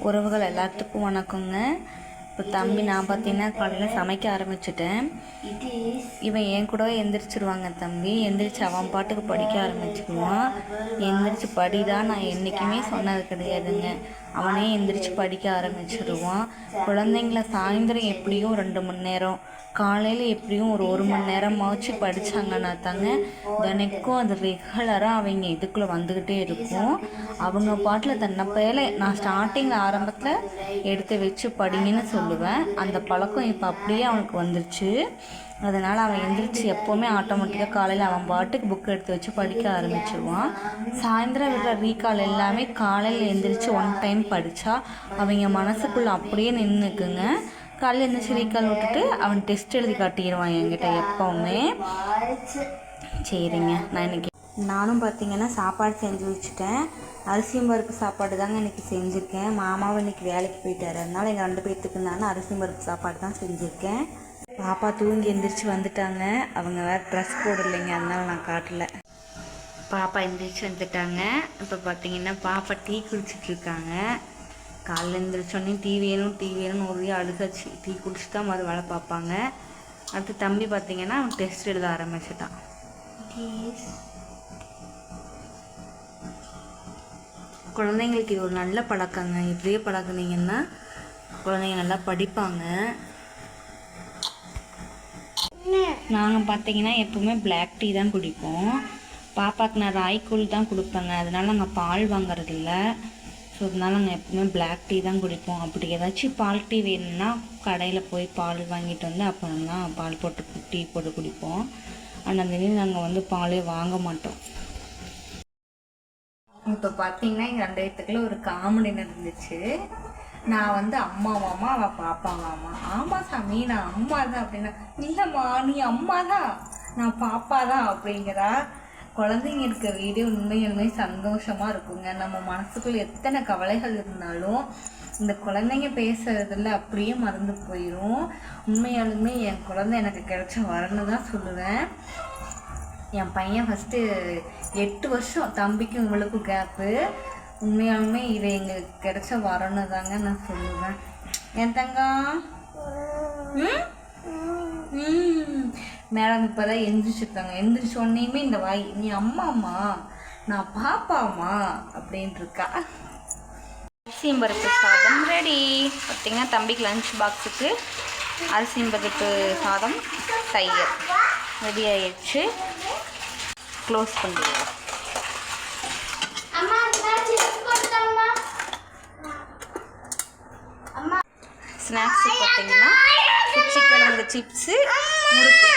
உறவுகள் எல்லாத்துக்கும் வணக்கங்க. இப்போ தம்பி நான் பார்த்தீங்கன்னா காலையில் சமைக்க ஆரம்பிச்சிட்டேன். இவன் என் கூட எந்திரிச்சிருவாங்க தம்பி. எந்திரிச்சு அவன் பாட்டுக்கு படிக்க ஆரம்பிச்சுக்குவான். எந்திரிச்சு படிதான் நான் என்றைக்குமே சொன்னது கிடையாதுங்க. அவனே எந்திரிச்சு படிக்க ஆரம்பிச்சிடுவான் குழந்தைங்கள சாயந்தரம் எப்படியும் ரெண்டு மணி நேரம் காலையில் எப்படியும் ஒரு ஒரு மணி நேரமாச்சு படித்தாங்கன்னா தாங்க தினைக்கும் அது ரெகுலராக அவங்க இதுக்குள்ளே வந்துக்கிட்டே இருக்கும். அவங்க பாட்டில் தன்னை நான் ஸ்டார்டிங்கில் ஆரம்பத்தில் எடுத்து வச்சு படிங்கன்னு சொல்லுவேன் அந்த பழக்கம் இப்போ அப்படியே அவனுக்கு வந்துருச்சு. அதனால் அவன் எந்திரிச்சு எப்போவுமே ஆட்டோமேட்டிக்காக காலையில் அவன் பாட்டுக்கு புக் எடுத்து வச்சு படிக்க ஆரம்பிச்சிருவான். சாயந்தரம் விடுற ரீகால் எல்லாமே காலையில் எந்திரிச்சு ஒன் டைம் படித்தா அவங்க மனசுக்குள்ளே அப்படியே நின்றுக்குங்க காலையில் எழுந்திரிச்சு ரீகால் விட்டுட்டு அவன் டெஸ்ட் எழுதி காட்டிடுவான் என்கிட்ட எப்போவுமே. சரிங்க நான் இன்னைக்கு நானும் பார்த்தீங்கன்னா சாப்பாடு செஞ்சு வச்சுட்டேன். அரிசியும் பருப்பு சாப்பாடு தாங்க இன்றைக்கி செஞ்சுருக்கேன். மாமாவும் இன்றைக்கி வேலைக்கு போயிட்டார். அதனால் எங்கள் ரெண்டு பேர்த்துக்கு நான் அரிசியும் பருப்பு சாப்பாடு தான் செஞ்சுருக்கேன். பாப்பா தூங்கி எந்திரிச்சு வந்துட்டாங்க. அவங்க வேறு ட்ரெஸ் போடலைங்க. அதனால் நான் காட்டல. பாப்பா எந்திரிச்சு வந்துட்டாங்க. இப்போ பார்த்தீங்கன்னா பாப்பா டீ குடிச்சிட்டு இருக்காங்க. காலைல எழுந்திரிச்சோடனே டீ வேணும் டீ வேணும்னு ஒரே அழுகாச்சு. டீ குடிச்சு தான் மறு வேலை பார்ப்பாங்க அடுத்து தம்பி பார்த்தீங்கன்னா அவன் டெஸ்ட் எழுத ஆரம்பிச்சிட்டான். குழந்தைங்களுக்கு இது ஒரு நல்ல பழக்கங்க. இப்படியே பழகுனீங்கன்னா குழந்தைங்க நல்லா படிப்பாங்க. நாங்கள் பார்த்தீங்கன்னா எப்போவுமே பிளாக் டீ தான் குடிப்போம். பாப்பாக்கு நான் ராய்கூல் தான் கொடுப்பேங்க. அதனால நாங்கள் பால் வாங்குறதில்ல. ஸோ அதனால நாங்கள் எப்போவுமே பிளாக் டீ தான் குடிப்போம். அப்படி ஏதாச்சும் பால் டீ வேணும்னா கடையில் போய் பால் வாங்கிட்டு வந்து அப்புறம் தான் பால் போட்டு டீ போட்டு குடிப்போம். ஆனால் அந்த நாங்கள் வந்து பாலே வாங்க மாட்டோம். இப்போ பார்த்தீங்கன்னா எங்கள் ரெண்டு பேத்துக்குள்ள ஒரு காமெடி நடந்துச்சு. நான் வந்து அம்மாவாமா அவள் பாப்பாவாமா ஆமாம் சாமி நான் அம்மா தான் அப்படின்னா இல்லைம்மா நீ அம்மா தான். நான் பாப்பா தான் அப்படிங்கிறா குழந்தைங்க இருக்க வீடியோ உண்மையுமே சந்தோஷமாக இருக்குங்க. நம்ம மனசுக்குள்ள எத்தனை கவலைகள் இருந்தாலும் இந்த குழந்தைங்க பேசுறதுல அப்படியே மறந்து போயிடும் உண்மையாலுமே என் குழந்தை எனக்கு கிடைச்ச வரன்னு தான் சொல்லுவேன். என் பையன் ஃபஸ்ட்டு எட்டு வருஷம் தம்பிக்கும் உங்களுக்கும் கேப்பு உண்மையாலுமே இது எங்களுக்கு கிடைச்ச வரணும் தாங்க நான் சொல்லுவேன். என் தங்கம் மேடம் இப்போ தான் எந்திரிச்சிருக்காங்க எந்திரிச்ச உடனேயுமே இந்த வாய் நீ அம்மாம்மா நான் பாப்பாம்மா அப்படின்ட்டு இருக்கா. அரிசியும் பருப்பு சாதம் ரெடி பார்த்தீங்கன்னா தம்பிக்கு லஞ்ச் பாக்ஸுக்கு அரிசியும் பருப்பு சாதம் தயிர். ரெடி ஆயிடுச்சு. க்ளோஸ் பண்ணிடுவோம். ஸ்நாக்ஸு பார்த்தீங்கன்னா குச்சிக்கிழங்கு சிப்ஸு முறுக்கு.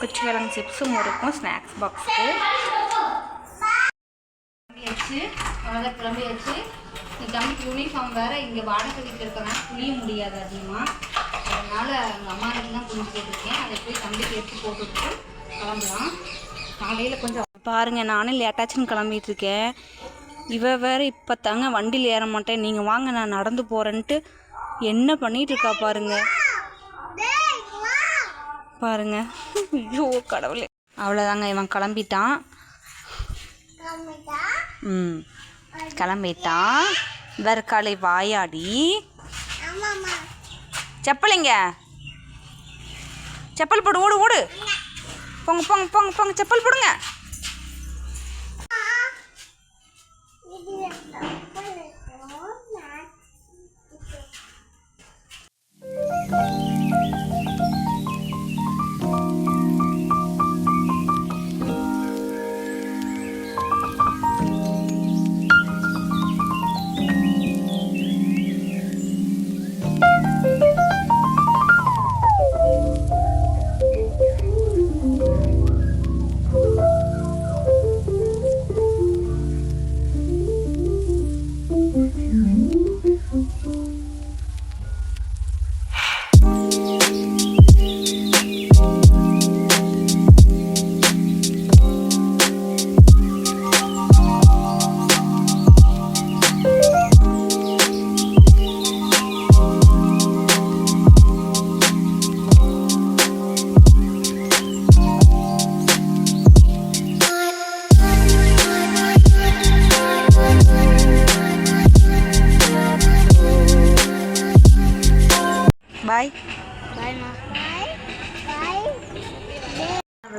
குச்சிக்கிழங்கு சிப்ஸு முறுக்கும் ஸ்நாக்ஸ் பாக்ஸுக்கு கிளம்பியாச்சு அவ்வளோதான் கிளம்பியாச்சு. என் தம்பிக்கு யூனிஃபார்ம் வேறு இங்கே வாடகை வீட்டில் இருக்கிறனால புளிய முடியாது அதிகமாக அதனால் எங்கள் அம்மா தான் புளிஞ்சு போட்டிருக்கேன் அதை போய் தம்பிக்கு எடுத்து போட்டுவிட்டு கிளம்பலாம். காலையில் கொஞ்சம் பாருங்க நானே லேட்டாச்சுன்னு கிளம்பிட்டு இருக்கேன் இவ வேற இப்போ தாங்க வண்டியில் ஏற மாட்டேன். நீங்கள் வாங்க நான் நடந்து போகிறேன்ட்டு என்ன பண்ணிட்டு இருக்கா பாருங்க. பாருங்க. ஐயோ கடவுளே. அவ்வளோதாங்க இவன் கிளம்பிட்டான். ம். கிளம்பிட்டான். வர்க்காலை வாயாடி. செப்பலைங்க செப்பல் போடு ஓடு ஓடு. పొంగ పొంగ పొంగ పొంగ చెప్పులు పొడుంగా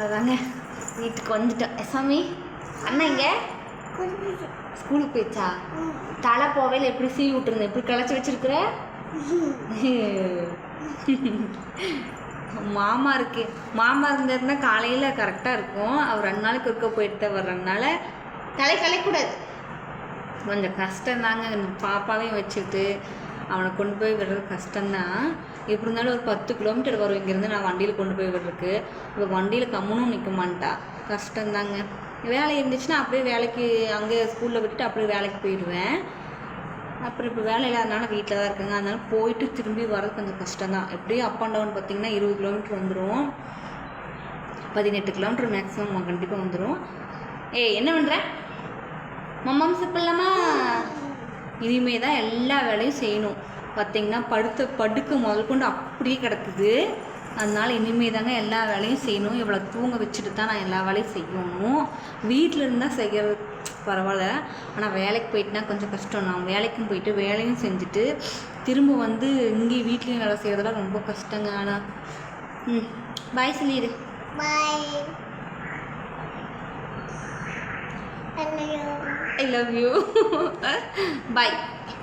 அவ்வளோதாங்க வீட்டுக்கு வந்துட்டோம். எசாமி அண்ணா இங்கே ஸ்கூலுக்கு போயிடுச்சா? தலை போவையில் எப்படி சீவி விட்டுருந்தேன் எப்படி கிளச்சி வச்சிருக்கிற? மாமா இருக்கு. மாமா இருந்ததுன்னா காலையில் கரெக்டாக இருக்கும். அவர் ரெண்டு நாளைக்கு இருக்க போயிட்டு வர்றதுனால தலை கலைக்கூடாது கொஞ்சம் கஷ்டம்தாங்க. இந்த பாப்பாவையும் வச்சுட்டு அவனை கொண்டு போய் விடுறது கஷ்டம்தான் எப்படி இருந்தாலும் ஒரு பத்து கிலோமீட்டர் வரும். இங்கேருந்து நான் வண்டியில் கொண்டு போய் விடுறதுக்கு. இப்போ வண்டியில் கம்முனும் நிற்க மாட்டா கஷ்டம்தாங்க. வேலை இருந்துச்சுன்னா அப்படியே வேலைக்கு அங்கே ஸ்கூலில் விட்டுட்டு அப்படியே வேலைக்கு போயிடுவேன். அப்புறம் இப்போ வேலை இல்லாதனால வீட்டில் தான் இருக்கேங்க. அதனால போயிட்டு திரும்பி வர்றது கொஞ்சம் கஷ்டம் தான் எப்படியும் அப் அண்ட் டவுன் பார்த்தீங்கன்னா இருபது கிலோமீட்டர் வந்துடும் பதினெட்டு கிலோமீட்டர் மேக்ஸிமம் கண்டிப்பாக வந்துடும் ஏய் என்ன பண்ணுற மம்மம் சாப்பிட்லாமா? இனிமே தான் எல்லா வேலையும் செய்யணும். பார்த்தீங்கன்னா படுத்த படுக்க முதல் கொண்டு அப்படியே கிடக்குது. அதனால் இனிமே தாங்க எல்லா வேலையும் செய்யணும். இவ்வளோ தூங்க வச்சுட்டு தான் நான் எல்லா வேலையும் செய்யணும். வீட்டில் இருந்தால் செய்கிறது பரவாயில்ல. ஆனால் வேலைக்கு போயிட்டுனா கொஞ்சம் கஷ்டம். நான் வேலைக்கும் போயிட்டு வேலையும் செஞ்சுட்டு திரும்ப வந்து இங்கே வீட்லேயும் வேலை செய்கிறதெல்லாம் ரொம்ப கஷ்டங்க. ஆனால் ம். பாய் சொல்லிடு பாய் I love you. I love you. Bye.